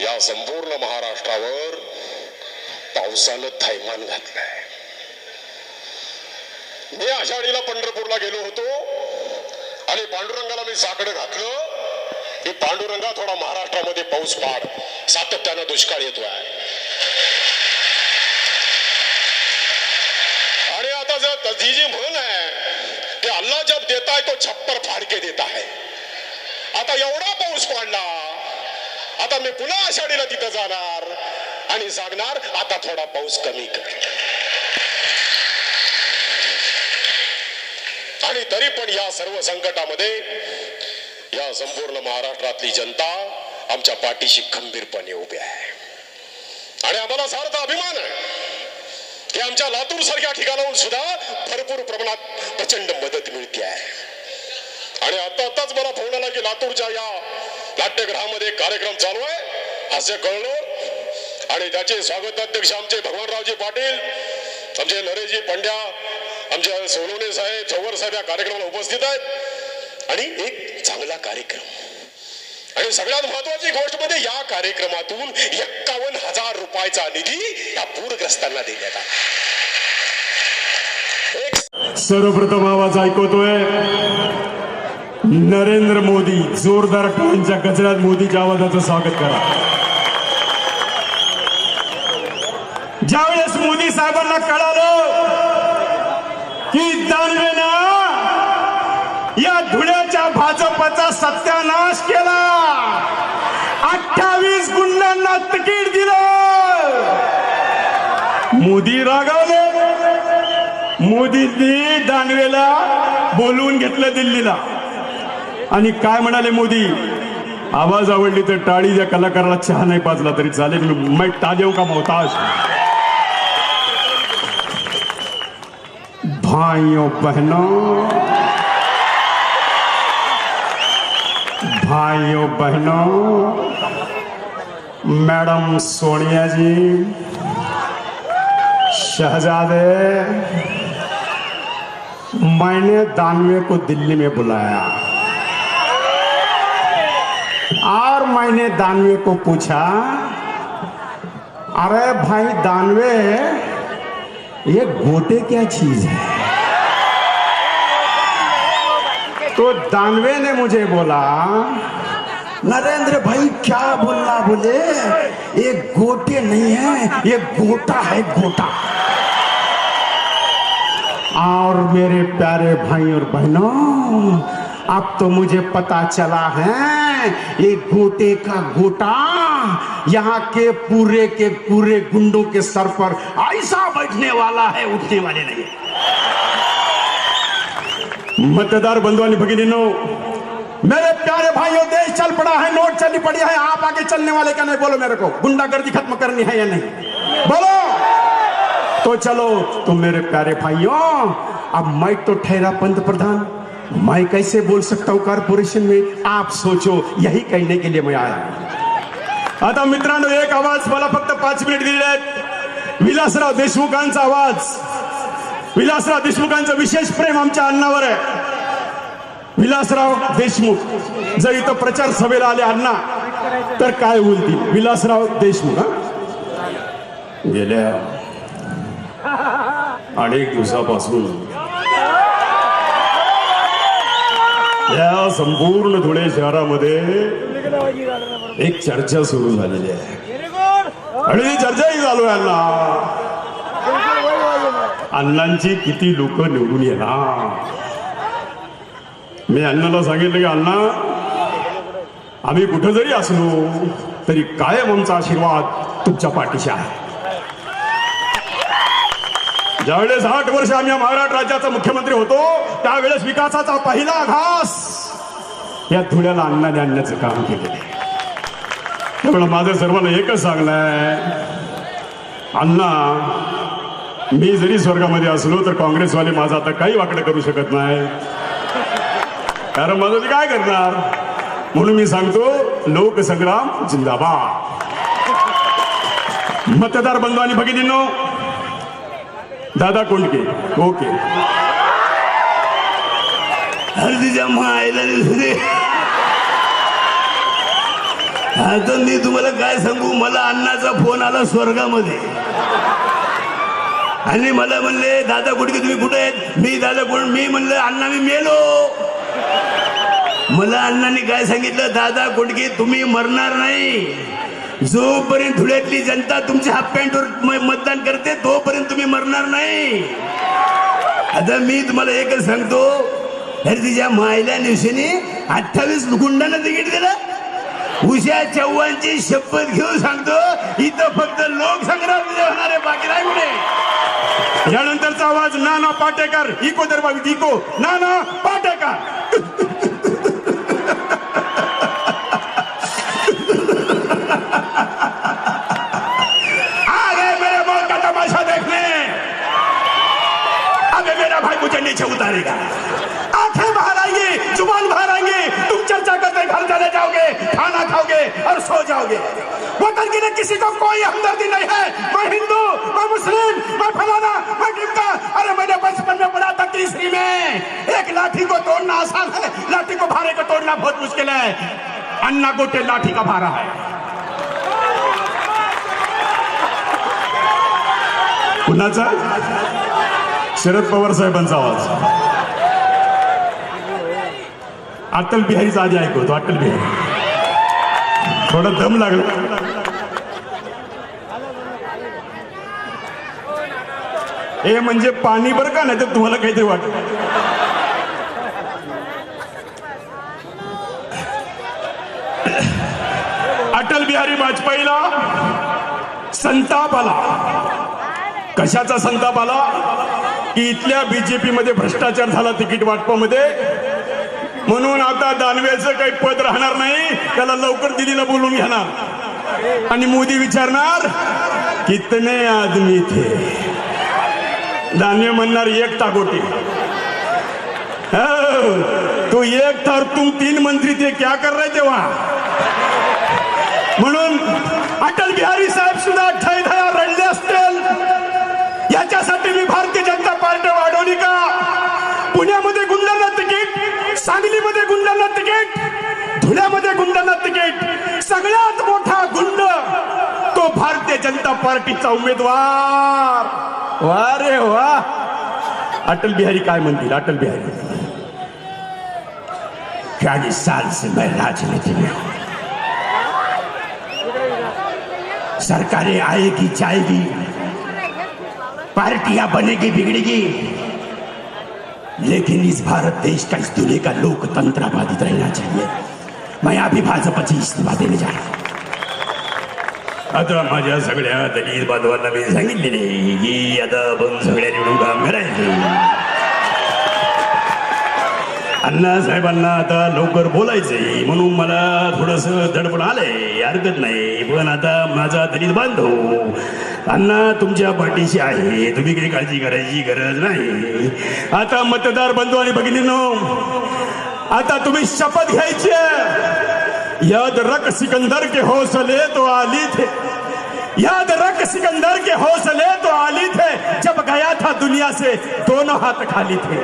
या संपूर्ण महाराष्ट्रावर पावसानं थैमान घातलंय. मी आषाढीला पंढरपूरला गेलो होतो आणि पांडुरंगाला मी साकडं घातलं. की पांडुरंगा थोडा महाराष्ट्रामध्ये पाऊस पाड. सातत्यानं दुष्काळ येतोय. आणि आता जर ती जी म्हण आहे की अल्ला जब देताय तो छप्पर फाडके देत आहे. आता एवढा पाऊस पडला आता मी पुन्हा आषाढीला तिथं जाणार आणि सांगणार आता थोडा पाऊस कमी कर. आणि तरी पण या सर्व संकटामध्ये या संपूर्ण महाराष्ट्रातली जनता आमच्या पाठीशी खंबीरपणे उभी आहे. आणि आम्हाला सारखा अभिमान आहे की आमच्या लातूर सारख्या ठिकाणाहून सुद्धा भरपूर प्रमाणात प्रचंड मदत मिळते आहे. आणि आता आताच मला फोन आला की लातूरच्या या नाट्यगृहामध्ये कार्यक्रम चालू आहे असं कळलं. आणि त्याचे स्वागताध्यक्ष आमचे भगवानरावजी पाटील आमचे नरेशजी पंड्या आमचे सोनवणे साहेब चौवर साहेब या कार्यक्रमाला उपस्थित आहेत. आणि एक चांगला कार्यक्रम. आणि सगळ्यात महत्वाची गोष्ट म्हणजे या कार्यक्रमातून एक्कावन्न हजार रुपयाचा निधी या पूरग्रस्तांना देण्यात आला. एक सर्वप्रथम आवाज ऐकवतोय नरेंद्र मोदी जोरदार टाळ्यांच्या गजरात मोदीच्या आवाजाचं स्वागत करा. ज्यावेळेस मोदी साहेबांना कळालं की दानवेना या धुळ्याच्या भाजपचा सत्यानाश केला. अठ्ठावीस गुंडांना तिकीट दिलं. मोदी रागावले. मोदींनी दानवेला बोलवून घेतलं दिल्लीला. आणि काय म्हणाले मोदी? आवाज़ आवडली तर टाळी त्या कलाकाराला चहा नाही पाजला तरी चालेल. मी टाळेव का मोहताज? भाइयों, बहनों भाइयों, बहनों, मैडम सोनिया जी, शहजादे, मैंने दानवे को दिल्ली में बुलाया। और मैंने दानवे को पूछा, अरे भाई दानवे, ये गोटे क्या चीज़ है? तो दानवे ने मुझे बोला, नरेंद्र भाई, क्या बोलना बोले? ये गोटे नहीं है, ये गोटा है गोटा। और मेरे प्यारे भाई और बहनों अब तो मुझे पता चला है, ये गोटे का गोटा यहाँ के पूरे के पूरे गुंडों के सर पर ऐसा बैठने वाला है, उठने वाले नहीं मतदार बंधु आणि भगिनीनो, मेरे प्यारे भाइयों, देश चल पड़ा है, नोट चलनी पड़ी है, आप आगे चलने वाले क्या नहीं? बोलो मेरे को, गुंडागर्दी खत्म करनी है या नहीं? बोलो। तो चलो तो मेरे प्यारे भाइयों, अब मैं तो ठहरा पंत प्रधान। मैं कैसे बोल सकता हूं कॉर्पोरेशन में? आप सोचो यही कहने के लिए मैं आया आता मित्रांनो एक आवाज मला फक्त पाच मिनिट दिले आहेत. विलासराव देशमुखांचा आवाज. विलासराव देशमुखांचं विशेष प्रेम आमच्या अण्णावर आहे. विलासराव देशमुख जर इथं प्रचार सभेला आले अण्णा तर काय बोलतील? विलासराव देशमुख हा? गेल्या अनेक दिवसापासून या संपूर्ण धुळे शहरामध्ये एक चर्चा सुरू झालेली आहे. आणि ती चर्चाही चालू आहे अण्णा. अण्णांची किती लोक निवडून येणार? मी अण्णाला सांगितलं की अण्णा आम्ही कुठं जरी असलो तरी कायम आमचा आशीर्वाद तुमच्या पाठीशी आहे. ज्यावेळेस आठ वर्ष आम्ही महाराष्ट्र राज्याचा मुख्यमंत्री होतो त्यावेळेस विकासाचा पहिला घास या धुळ्याला अन्नाने आणण्याचं काम केलेलं आहे. त्यामुळे माझं सर्वांना एकच सांगलंय अण्णा मी जरी स्वर्गामध्ये असलो तर काँग्रेसवाले माझं आता काही वाकडं करू शकत नाही. कारण माझं ते काय करणार? म्हणून मी सांगतो लोकसंग्राम जिंदाबाद. मतदार बंधू आणि भगिनींनो दादा कोंडके ओके. हळदीच्या मायला दिसते. आता मी तुम्हाला काय सांगू? मला अण्णाचा फोन आला स्वर्गामध्ये. आणि मला म्हणले दादा गुडके तुम्ही कुठे आहेत? मी दादा कोण मी म्हणलं अण्णा मी मेलो. मला अण्णांनी काय सांगितलं? दादा गुडके तुम्ही मरणार नाही. जोपर्यंत धुळ्यातली जनता तुमच्या हाफ पॅन्टवर म- मतदान करते तोपर्यंत तुम्ही मरणार नाही. आता मी तुम्हाला एकच सांगतो अरे तिच्या मायल्या दिवशीने अठ्ठावीस गुंडांना तिकीट दिलं. उषा चव्हाणची शपथ घेऊन सांगतो इथं फक्त लोकसंग्राम विजय होणार आहे बाकी नाही कुठे. यानंतरचा आवाज नाना पाटेकर इको दरबार इको नाना पाटेकर. नीचे उतारेगा। आँखें बाहर आएँगी, ज़ुबान बाहर आएँगी, तुम चर्चा करते घर चले जाओगे, खाना खाओगे और सो जाओगे। वतन की ने किसी को कोई हमदर्दी नहीं है। मैं हिंदू, मैं मुस्लिम, मैं फलाना, मैं ढिमका अरे मैंने बचपन में पढ़ा था तीसरी में। एक लाठी को तोड़ना आसान है। लाठी को भारे को तोड़ना बहुत मुश्किल है। अन्ना गोटे लाठी का भारा है। कुणाचा शरद पवार साहेबांचा आवाज. अटल बिहारीचा आधी ऐकवतो अटल बिहारी. थोडा दम लागला. हे म्हणजे पाणी बरं का नाही तर तुम्हाला काहीतरी वाटत. अटल बिहारी वाजपेयीला संताप आला. कशाचा संताप आला? की इथल्या बीजेपी मध्ये भ्रष्टाचार झाला तिकीट वाटपामध्ये. म्हणून आता दानवेचं काही पद राहणार नाही त्याला लवकर दिल्लीला बोलून घेणार. आणि मोदी विचारणार कितने आदमी थे? दानवे म्हणणार एक टाकोटी. हो, तो एक तर तुम तीन मंत्री थे क्या कर रहे तेव्हा वहां म्हणून अटल बिहारी साहेब सुद्धा अठ्ठावीस हजार रडले असतील याच्यासाठी मी भारतीय जनता पार्टी वाढवली का पुण्यामध्ये गुंडांना तिकीट सांगलीमध्ये गुंडांना तिकीट धुळ्यामध्ये गुंडांना तिकीट सगळ्यात मोठा गुंड. तो भारतीय जनता पार्टीचा उमेदवार. वा रे वा. अटल बिहारी काय म्हणतील? अटल बिहारी. चालीस साल से मैं राजनीति में हूं. सरकारें आएगी जाएगी. पार्टियां बनेगी बिगड़ेगी. लेकिन इस भारत देश का इस दुनिया का लोकतंत्र बाधित रहना चाहिए. मैं अभी भाजपाची इस्तीफा देने जा रहा हूं. आता माझ्या सगळ्या दलित बांधवांना मी सांगितलेले की आता आपण सगळ्या निवडून काम करायचं. अण्णा साहेबांना आता लवकर बोलायचंय म्हणून मला थोडस दडपण आलंय हरकत नाही. पण आता माझा दलित बांधव अण्णा तुमच्या पाठीशी आहे. तुम्ही काही काळजी करायची गरज नाही. आता मतदार बंधू आणि भगिनीनो आता तुम्ही शपथ. याद रख सिकंदर के हौसले तो आली थे. याद रख सिकंदर के हौसले तो आली थे. जब गया था दुनिया से, दोनों हाथ खाली थे.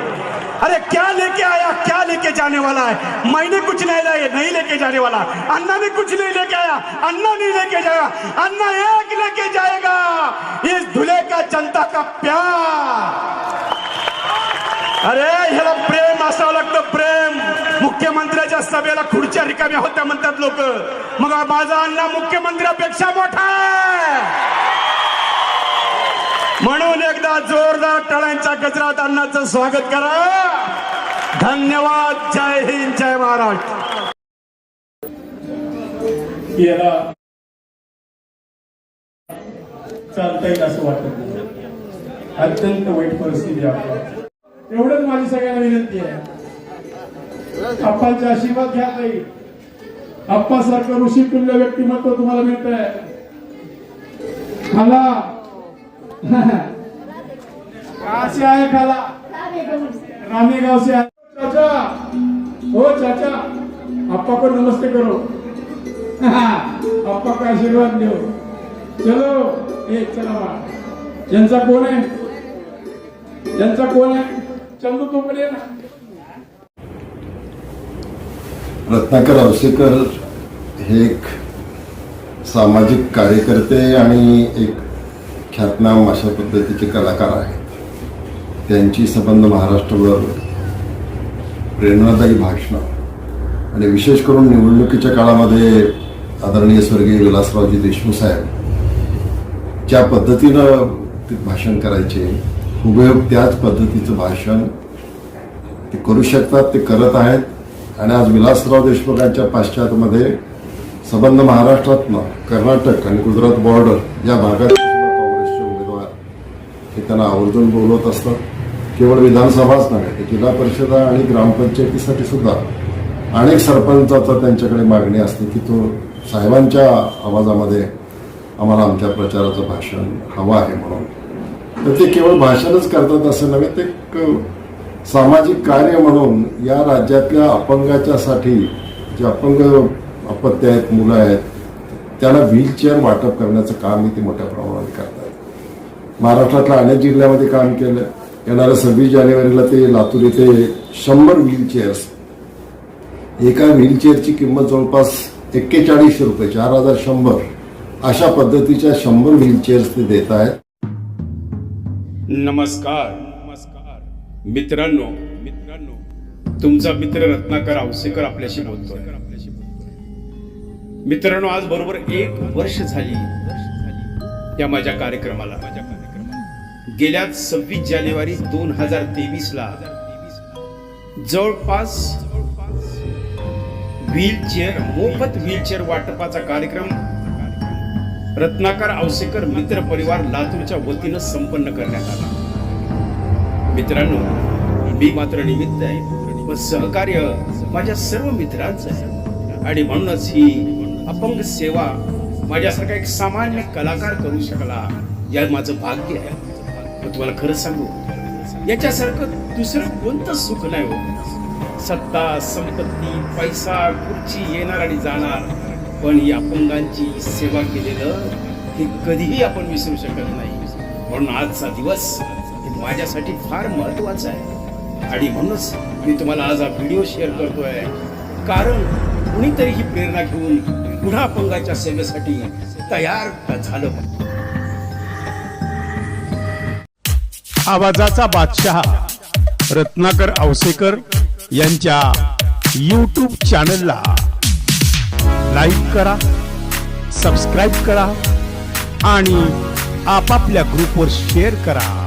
अरे, क्या लेके आया, क्या लेके जाने वाला है? मैंने कुछ नहीं लाया, नहीं लेके जाने वाला. अन्ना ने कुछ नहीं लेके आया, अन्ना नहीं लेके जाएगा अन्ना एक लेके जाएगा. इस धुले का जनता का प्यार. अरे प्रेम असावं लागतं प्रेम मुख्यमंत्र्याच्या सभेला खुर्च्या रिकाम्या होत्या म्हणतात लोक. मग माझा अण्णा मुख्यमंत्र्यापेक्षा मोठा म्हणून एकदा जोरदार टाळ्यांच्या गजरात अण्णाचं स्वागत करा. धन्यवाद. जय हिंद जय महाराष्ट्र. याला चालता येईल असं वाटत नाही? अत्यंत वाईट परिस्थिती आहे. एवढंच माझी सगळ्यांना विनंती आहे. अप्पांचा आशीर्वाद घ्या ताई. अप्पासारखं ऋषी तुल्य व्यक्तिमत्व तुम्हाला मिळत आहे खाला. कहाँ आहे खाला. रामेगांव से चाचा. हो चाचा. अप्पा को नमस्ते करो. अप्पा का आशीर्वाद दो चलो. एक चला यांचा कोण आहे? यांचा कोण आहे? चंदू तो पण ये ना. रत्नाकर औसेकर हे एक सामाजिक कार्यकर्ते आणि एक ख्यातनाम अशा पद्धतीचे कलाकार आहेत. त्यांची संबंध महाराष्ट्रभर प्रेरणादायी भाषणं. आणि विशेष करून निवडणुकीच्या काळामध्ये आदरणीय स्वर्गीय विलासरावजी देशमुख साहेब ज्या पद्धतीनं ते भाषण करायचे हुबेहूब त्याच पद्धतीचं भाषण ते करू शकतात ते करत आहेत. आणि आज विलासराव देशमुखांच्या पाश्चात्यमध्ये संबंध महाराष्ट्रातनं कर्नाटक आणि गुजरात बॉर्डर या भागात काँग्रेसचे उमेदवार हे त्यांना आवर्जून बोलवत असतात. केवळ विधानसभाच नव्हे जिल्हा परिषद आणि ग्रामपंचायतीसाठी सुद्धा अनेक सरपंचाचा त्यांच्याकडे मागणी असते की तो साहेबांच्या आवाजामध्ये आम्हाला आमच्या प्रचाराचं भाषण हवं आहे म्हणून. तर ते केवळ भाषणच करतात असं नव्हे ते सामाजिक कार्य म्हणून या राज्यातल्या अपंगाच्यासाठी जे अपंग अपत्य आहेत मुलं आहेत त्यांना व्हीलचेअर वाटप करण्याचं काम ते मोठ्या प्रमाणात करतात. महाराष्ट्रातल्या अनेक जिल्ह्यामध्ये काम केलं. येणाऱ्या सव्वीस जानेवारीला ते लातूर येथे शंभर व्हीलचेअर्स एका व्हीलचेअरची किंमत जवळपास एक्केचाळीसशे रुपये चार हजार शंभर. अशा पद्धतीच्या शंभर व्हीलचेअर्स ते देत आहेत. नमस्कार. मित्रांनो मित्रांनो तुमचा मित्र रत्नाकर आवसेकर आपल्याशी बोलतोय. मित्रांनो आज बरोबर एक वर्ष झाली या माझ्या कार्यक्रमाला. गेल्या सव्वीस जानेवारी दोन हजार तेवीस ला जवळपास व्हीलचेअर मोफत व्हीलचेअर वाटपाचा कार्यक्रम रत्नाकर आवसेकर मित्र परिवार लातूरच्या वतीनं संपन्न करण्यात आला. मित्रांनो मी मात्र निमित्त आहे व सहकार्य माझ्या सर्व मित्रांचं आहे. आणि म्हणूनच ही अपंग सेवा माझ्यासारखा एक सामान्य कलाकार करू शकला या माझं भाग्य आहे. मी तुम्हाला खरं सांगू याच्यासारखं दुसरं कोणतं सुख नाही हो? सत्ता संपत्ती पैसा खुर्ची येणार आणि जाणार पण ही अपंगांची सेवा केलेलं हे कधीही आपण विसरू शकत नाही. म्हणून आजचा दिवस माझ्यासाठी फार महत्वाचं आहे. आणि म्हणूनच मी तुम्हाला आज हा व्हिडिओ शेअर करतोय. कारण कुणीतरी ही प्रेरणा घेऊन पुन्हा अपंगाच्या सेवेसाठी तयार झालं. आवाजाचा बादशहा रत्नाकर आवसेकर यांच्या यूट्यूब चॅनलला लाईक करा सबस्क्राईब करा आणि आपापल्या ग्रुपवर शेअर करा.